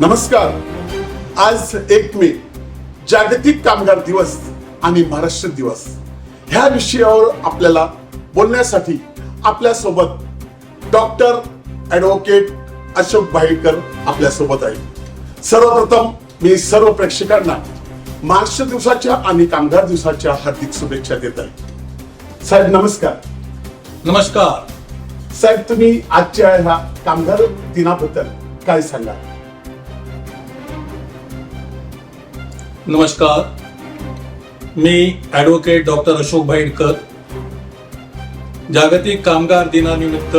नमस्कार. आज एक मे जागतिक कामगार दिवस आणि महाराष्ट्र दिवस. ह्या विषयावर आपल्याला बोलण्यासाठी आपल्यासोबत डॉक्टर ऍडव्होकेट अशोक भाईकर आपल्यासोबत आहे. सर्वप्रथम मी सर्व प्रेक्षकांना महाराष्ट्र दिवसाच्या आणि कामगार दिवसाच्या हार्दिक शुभेच्छा देत आहे. साहेब नमस्कार. नमस्कार. साहेब तुम्ही आजच्या ह्या कामगार दिनाबद्दल काय सांगा नमस्कार. मी ॲडव्होकेट डॉक्टर अशोक भाईडकर. जागतिक कामगार दिनानिमित्त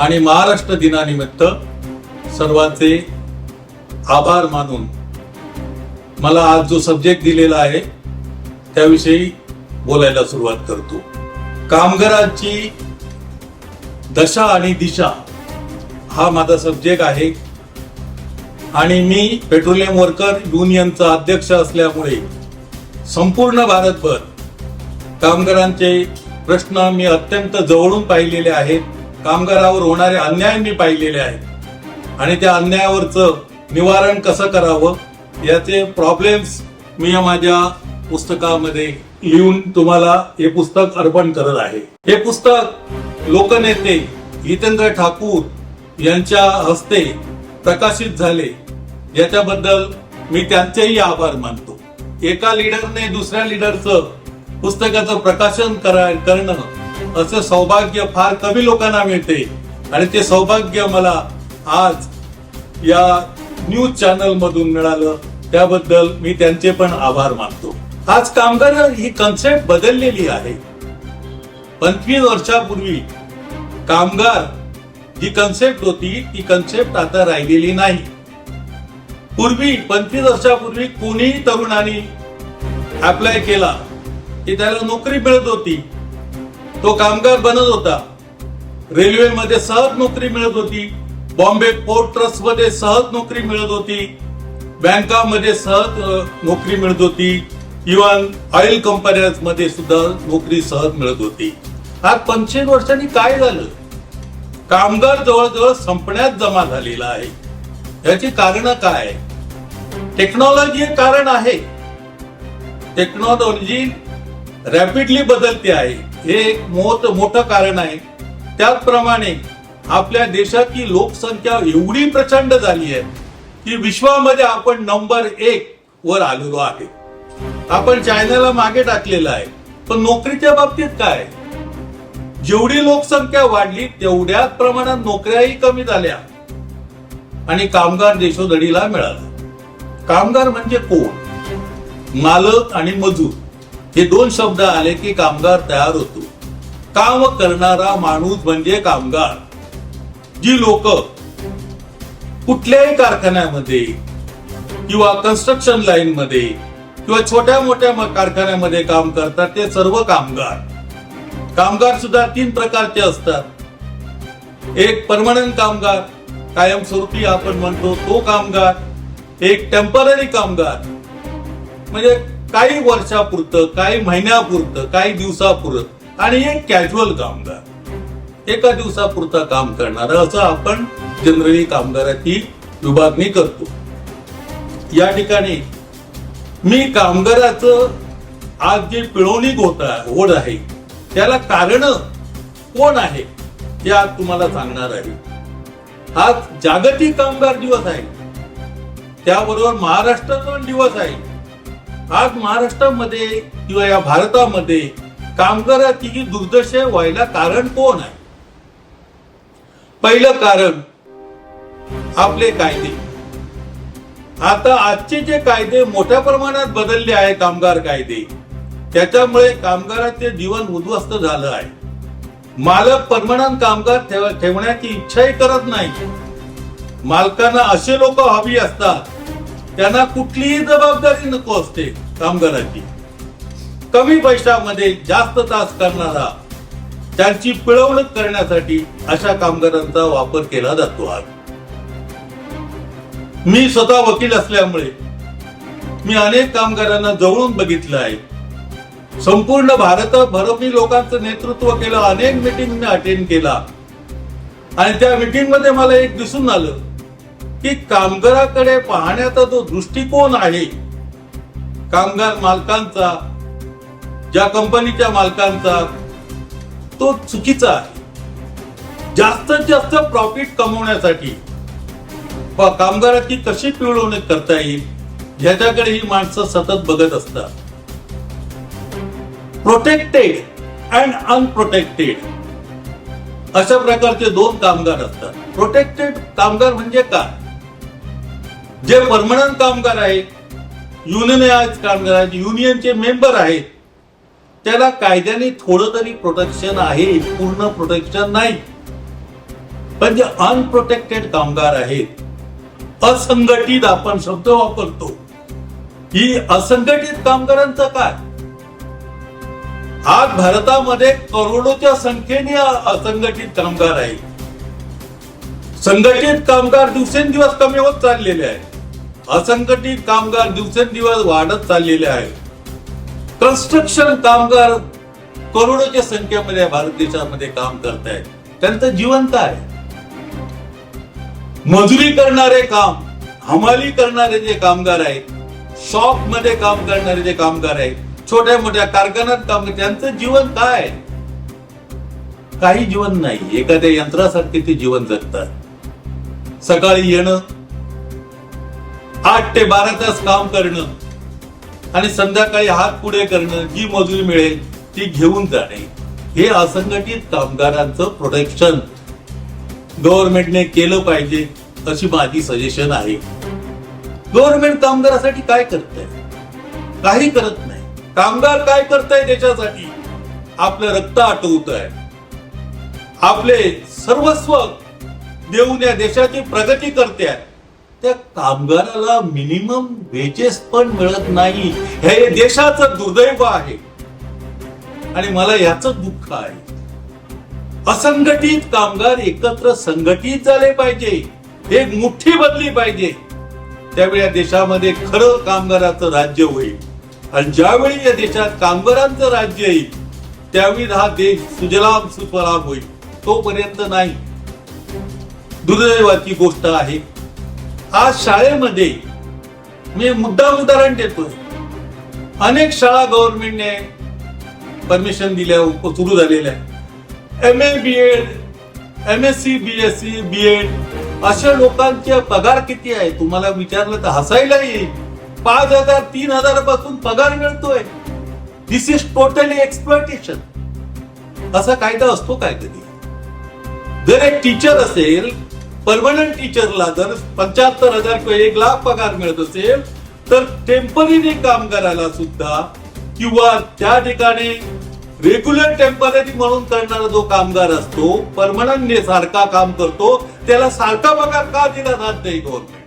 आणि महाराष्ट्र दिनानिमित्त सर्वांचे आभार मानून मला आज जो सब्जेक्ट दिलेला आहे त्याविषयी बोलायला सुरुवात करतो. कामगारांची दशा आणि दिशा हा माझा सब्जेक्ट आहे. आणि मी पेट्रोलियम वर्कर युनियनचा अध्यक्ष असल्यामुळे संपूर्ण भारतभर कामगारांचे प्रश्न मी अत्यंत जवळून पाहिलेले आहेत. कामगारावर होणारे अन्याय मी पाहिलेले आहेत. आणि त्या अन्यायावरचं निवारण कसं करावं याचे प्रॉब्लेम्स मी माझ्या पुस्तकामध्ये लिहून तुम्हाला हे पुस्तक अर्पण करत आहे. हे पुस्तक लोकनेते हितेंद्र ठाकूर यांच्या हस्ते प्रकाशित झाले. याच्याबद्दल मी त्यांचेही आभार मानतो. एका लीडरने दुसऱ्या लीडरचं पुस्तकाचं प्रकाशन करा करणं असं सौभाग्य फार कमी लोकांना मिळते. आणि ते सौभाग्य मला आज या न्यूज चॅनल मधून मिळालं. त्याबद्दल मी त्यांचे पण आभार मानतो. आज कामगार ही कन्सेप्ट बदललेली आहे. पंचवीस वर्षापूर्वी कामगार जी कन्सेप्ट होती ती कन्सेप्ट आता राहिलेली नाही. पूर्वी पंचवीस वर्षापूर्वी कोणीही तरुणांनी अप्लाय केला की त्याला नोकरी मिळत होती. तो कामगार बनत होता. रेल्वेमध्ये सहज नोकरी मिळत होती. बॉम्बे पोर्ट ट्रस्टमध्ये सहज नोकरी मिळत होती. बँकामध्ये सहज नोकरी मिळत होती. इव्हन ऑइल कंपन्यांमध्ये सुद्धा नोकरी सहज मिळत होती. आज पंचवीस वर्षांनी काय झालं? कामगार जवळजवळ संपण्यात जमा झालेला आहे. याची कारण काय? टेक्नॉलॉजी हे कारण आहे. टेक्नॉलॉजी रॅपिडली बदलते आहे. हे एक मोठ मोठं कारण आहे. त्याचप्रमाणे आपल्या देशाची लोकसंख्या एवढी प्रचंड झाली आहे की विश्वामध्ये आपण नंबर एक वर आलेलो आहे. आपण चायनाला मागे टाकलेलं आहे. पण नोकरीच्या बाबतीत काय? जेवढी लोकसंख्या वाढली तेवढ्याच प्रमाणात नोकऱ्याही कमी झाल्या. आणि कामगार देशोधडीला मिळाला. कामगार म्हणजे कोण? मालक आणि मजूर. हे दोन शब्द आले की कामगार तयार होतो. काम करणारा माणूस म्हणजे कामगार. जी लोक कुठल्याही कारखान्यामध्ये किंवा कन्स्ट्रक्शन लाईन मध्ये किंवा छोट्या मोठ्या कारखान्यामध्ये काम करतात ते सर्व कामगार. कामगार सुद्धा तीन प्रकारचे असतात. एक परमनंट कामगार कायमस्वरूपी आपण म्हणतो तो कामगार एक टेंपररी कामगार. म्हणजे काही वर्षापुरतं काही महिन्यापुरतं काही दिवसापुरतं आणि एक कॅज्युअल कामगार. एका दिवसापुरता काम करणार असं आपण जनरली कामगाराची विभागणी करतो. या ठिकाणी मी कामगाराचं आज जे पिळवणीक होत आहे ओढ आहे त्याला कारण कोण आहे हे आज तुम्हाला सांगणार आहे. हा जागतिक कामगार दिवस आहे. त्याबरोबर महाराष्ट्र पण दिवस आहे. आज महाराष्ट्रामध्ये किंवा या भारतामध्ये कामगाराची जी दुर्दशा व्हायला कारण कोण आहे? पहिलं कारण आपले कायदे. आता आजचे जे कायदे मोठ्या प्रमाणात बदलले आहे कामगार कायदे त्याच्यामुळे कामगाराचे जीवन उद्ध्वस्त झालं आहे. मालक परमनंट कामगार ठेव- ठेवण्याची इच्छाही करत नाही. मालकांना असे लोक हवी असतात त्यांना कुठलीही जबाबदारी नको असते कामगाराची. कमी पैशामध्ये जास्त तास करणारा त्यांची पिळवणूक करण्यासाठी अशा कामगारांचा वापर केला जातो आज. मी स्वतः वकील असल्यामुळे मी अनेक कामगारांना जवळून बघितलं आहे. संपूर्ण भारतभर मी लोकांचं नेतृत्व केलं अनेक मिटिंग मी अटेंड केला. आणि त्या मिटिंगमध्ये मला एक दिसून आलं की कामगाराकडे पाहण्याचा जो दृष्टिकोन आहे कामगार मालकांचा ज्या कंपनीच्या मालकांचा तो चुकीचा आहे. जास्तीत जास्त प्रॉफिट कमवण्यासाठी कामगाराची कशी पिळवणूक करता येईल ह्याच्याकडे ही माणसं सतत बघत असतात. प्रोटेक्टेड अँड अनप्रोटेक्टेड अशा प्रकारचे दोन कामगार असतात. प्रोटेक्टेड कामगार म्हणजे काय? जे परमनंट कामगार आहेत युनियनाइज कामगार आहेत युनियनचे मेंबर आहेत त्याला कायद्याने थोडं तरी प्रोटेक्शन आहे पूर्ण प्रोटेक्शन नाही. पण जे अनप्रोटेक्टेड कामगार आहेत असंघटित आपण शब्द वापरतो. ही असंघटित कामगारांचं काय? आज भारतामध्ये करोडोच्या संख्येने असंघटित कामगार आहेत. संघटित कामगार दिवसेंदिवस कमी होत चाललेले आहेत. असंघटित कामगार दिवसेंदिवस वाढत चाललेले आहेत. कन्स्ट्रक्शन कामगार करोडोच्या संख्येमध्ये भारत देशामध्ये काम करत आहेत त्यांचं जीवन काय मजुरी करणारे काम हमाली करणारे जे कामगार आहेत शॉपमध्ये काम करणारे जे कामगार आहेत छोट्या मोठ्या कारखान्यात काम त्यांचं जीवन काय? काही जीवन नाही. एखाद्या यंत्रासारखे ते जीवन जगतात. सकाळी येणं आठ ते बारा तास काम करणं आणि संध्याकाळी हात पुढे करणं जी मजुरी मिळेल ती घेऊन जाणे. हे असंघटित कामगारांचं प्रोटेक्शन गव्हर्नमेंटने केलं पाहिजे अशी माझी सजेशन आहे. गव्हर्नमेंट कामगारासाठी काय करत काही करत नाही कामगार काय करताय त्याच्यासाठी? आपलं रक्त आटवत आहे आपले सर्वस्व देऊन या देशाची प्रगती करते. त्या कामगाराला मिनिमम वेजेस पण मिळत नाही. हे देशाचं दुर्दैव आहे. आणि मला याच दुःख आहे. असंघटित कामगार एकत्र संघटित झाले पाहिजे. एक मुठ्ठी बदली पाहिजे. त्यावेळी या देशामध्ये खरं कामगाराचं राज्य होईल. आणि ज्यावेळी या देशात कामगारांचं राज्य येईल त्यावेळी हा देश सुजलाम सुफलाम होईल तोपर्यंत नाही. दुर्दैवाची गोष्ट आहे. आज शाळेमध्ये मी मुद्दा उदाहरण देतोय. अनेक शाळा गव्हर्नमेंटने परमिशन दिल्या उप- सुरू झालेल्या M A B Ed M S C B S C B Ed अशा लोकांचे पगार किती आहे? तुम्हाला विचारलं तर हसायला येईल. पाच हजार तीन हजारपासून पगार मिळतोय. दिस इज टोटली एक्सप्लॉटेशन असा कायदा असतो काय कधी जर एक टीचर असेल परमनंट टीचरला जर पंच्याहत्तर हजार किंवा एक लाख पगार मिळत असेल तर टेंपररी कामगाराला सुद्धा किंवा त्या ठिकाणी रेग्युलर टेंपररी म्हणून करणारा जो कामगार असतो परमनंट सारखा काम करतो त्याला सारखा पगार का दिला जात नाही गव्हर्नमेंट